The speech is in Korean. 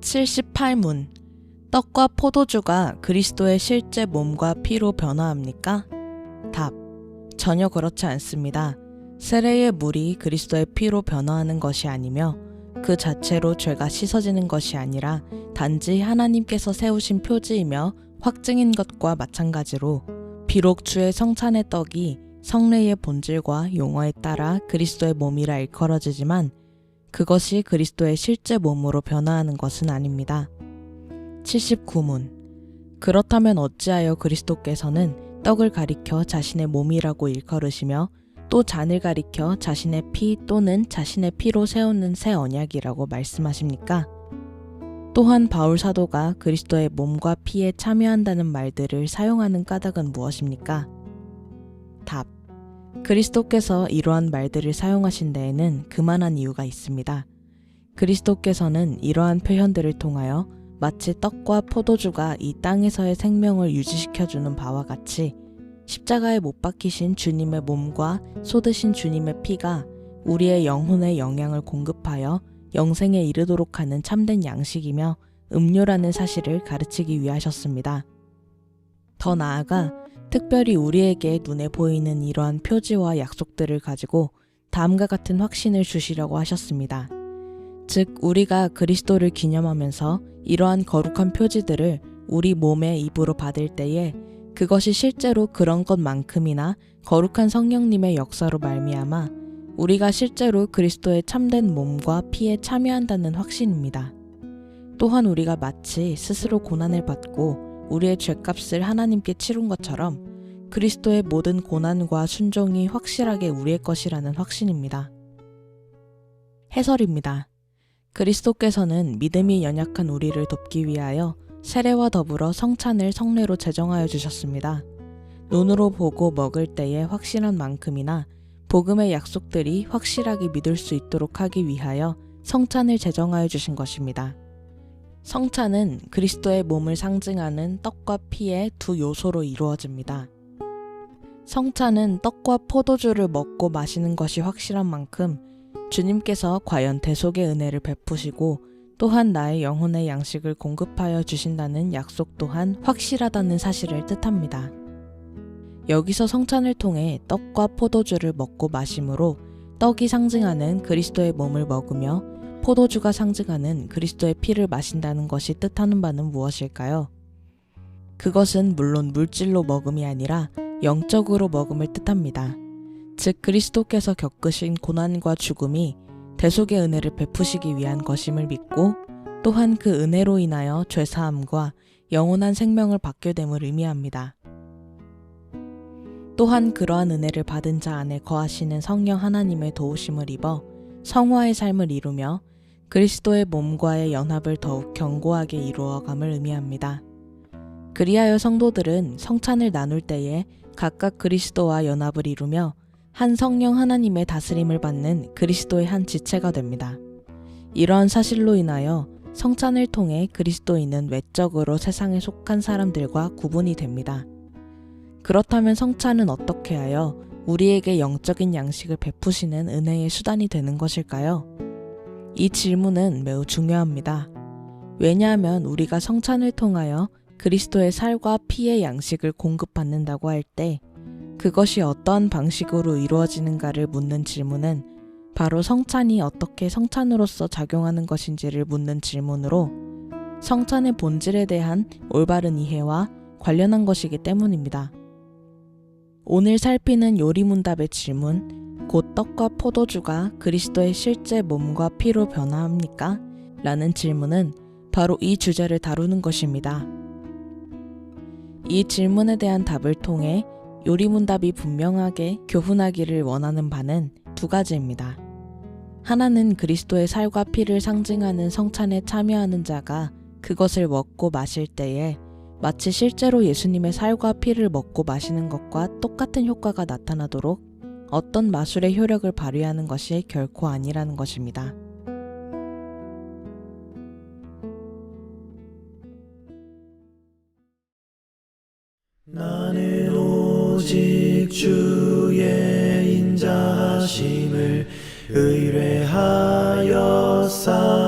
78문 떡과 포도주가 그리스도의 실제 몸과 피로 변화합니까? 답. 전혀 그렇지 않습니다. 세례의 물이 그리스도의 피로 변화하는 것이 아니며 그 자체로 죄가 씻어지는 것이 아니라 단지 하나님께서 세우신 표지이며 확증인 것과 마찬가지로 비록 주의 성찬의 떡이 성례의 본질과 용어에 따라 그리스도의 몸이라 일컬어지지만 그것이 그리스도의 실제 몸으로 변화하는 것은 아닙니다. 79문 그렇다면 어찌하여 그리스도께서는 떡을 가리켜 자신의 몸이라고 일컬으시며 또 잔을 가리켜 자신의 피 또는 자신의 피로 세우는 새 언약이라고 말씀하십니까? 또한 바울 사도가 그리스도의 몸과 피에 참여한다는 말들을 사용하는 까닭은 무엇입니까? 답. 그리스도께서 이러한 말들을 사용하신 데에는 그만한 이유가 있습니다. 그리스도께서는 이러한 표현들을 통하여 마치 떡과 포도주가 이 땅에서의 생명을 유지시켜주는 바와 같이 십자가에 못 박히신 주님의 몸과 쏟으신 주님의 피가 우리의 영혼에 영향을 공급하여 영생에 이르도록 하는 참된 양식이며 음료라는 사실을 가르치기 위하셨습니다. 더 나아가 특별히 우리에게 눈에 보이는 이러한 표지와 약속들을 가지고 다음과 같은 확신을 주시려고 하셨습니다. 즉, 우리가 그리스도를 기념하면서 이러한 거룩한 표지들을 우리 몸의 입으로 받을 때에 그것이 실제로 그런 것만큼이나 거룩한 성령님의 역사로 말미암아 우리가 실제로 그리스도의 참된 몸과 피에 참여한다는 확신입니다. 또한 우리가 마치 스스로 고난을 받고 우리의 죄값을 하나님께 치룬 것처럼 그리스도의 모든 고난과 순종이 확실하게 우리의 것이라는 확신입니다. 해설입니다. 그리스도께서는 믿음이 연약한 우리를 돕기 위하여 세례와 더불어 성찬을 성례로 제정하여 주셨습니다. 눈으로 보고 먹을 때에 확실한 만큼이나 복음의 약속들이 확실하게 믿을 수 있도록 하기 위하여 성찬을 제정하여 주신 것입니다. 성찬은 그리스도의 몸을 상징하는 떡과 피의 두 요소로 이루어집니다. 성찬은 떡과 포도주를 먹고 마시는 것이 확실한 만큼 주님께서 과연 대속의 은혜를 베푸시고 또한 나의 영혼의 양식을 공급하여 주신다는 약속 또한 확실하다는 사실을 뜻합니다. 여기서 성찬을 통해 떡과 포도주를 먹고 마심으로 떡이 상징하는 그리스도의 몸을 먹으며 포도주가 상징하는 그리스도의 피를 마신다는 것이 뜻하는 바는 무엇일까요? 그것은 물론 물질로 먹음이 아니라 영적으로 먹음을 뜻합니다. 즉 그리스도께서 겪으신 고난과 죽음이 대속의 은혜를 베푸시기 위한 것임을 믿고 또한 그 은혜로 인하여 죄사함과 영원한 생명을 받게 됨을 의미합니다. 또한 그러한 은혜를 받은 자 안에 거하시는 성령 하나님의 도우심을 입어 성화의 삶을 이루며 그리스도의 몸과의 연합을 더욱 견고하게 이루어감을 의미합니다. 그리하여 성도들은 성찬을 나눌 때에 각각 그리스도와 연합을 이루며 한 성령 하나님의 다스림을 받는 그리스도의 한 지체가 됩니다. 이러한 사실로 인하여 성찬을 통해 그리스도인은 외적으로 세상에 속한 사람들과 구분이 됩니다. 그렇다면 성찬은 어떻게 하여 우리에게 영적인 양식을 베푸시는 은혜의 수단이 되는 것일까요? 이 질문은 매우 중요합니다. 왜냐하면 우리가 성찬을 통하여 그리스도의 살과 피의 양식을 공급받는다고 할 때 그것이 어떠한 방식으로 이루어지는가를 묻는 질문은 바로 성찬이 어떻게 성찬으로서 작용하는 것인지를 묻는 질문으로 성찬의 본질에 대한 올바른 이해와 관련한 것이기 때문입니다. 오늘 살피는 요리문답의 질문, 곧 떡과 포도주가 그리스도의 실제 몸과 피로 변화합니까? 라는 질문은 바로 이 주제를 다루는 것입니다. 이 질문에 대한 답을 통해 요리문답이 분명하게 교훈하기를 원하는 바는 두 가지입니다. 하나는 그리스도의 살과 피를 상징하는 성찬에 참여하는 자가 그것을 먹고 마실 때에 마치 실제로 예수님의 살과 피를 먹고 마시는 것과 똑같은 효과가 나타나도록 어떤 마술의 효력을 발휘하는 것이 결코 아니라는 것입니다. 나는 오직 주의 인자하심을 의뢰하여 싸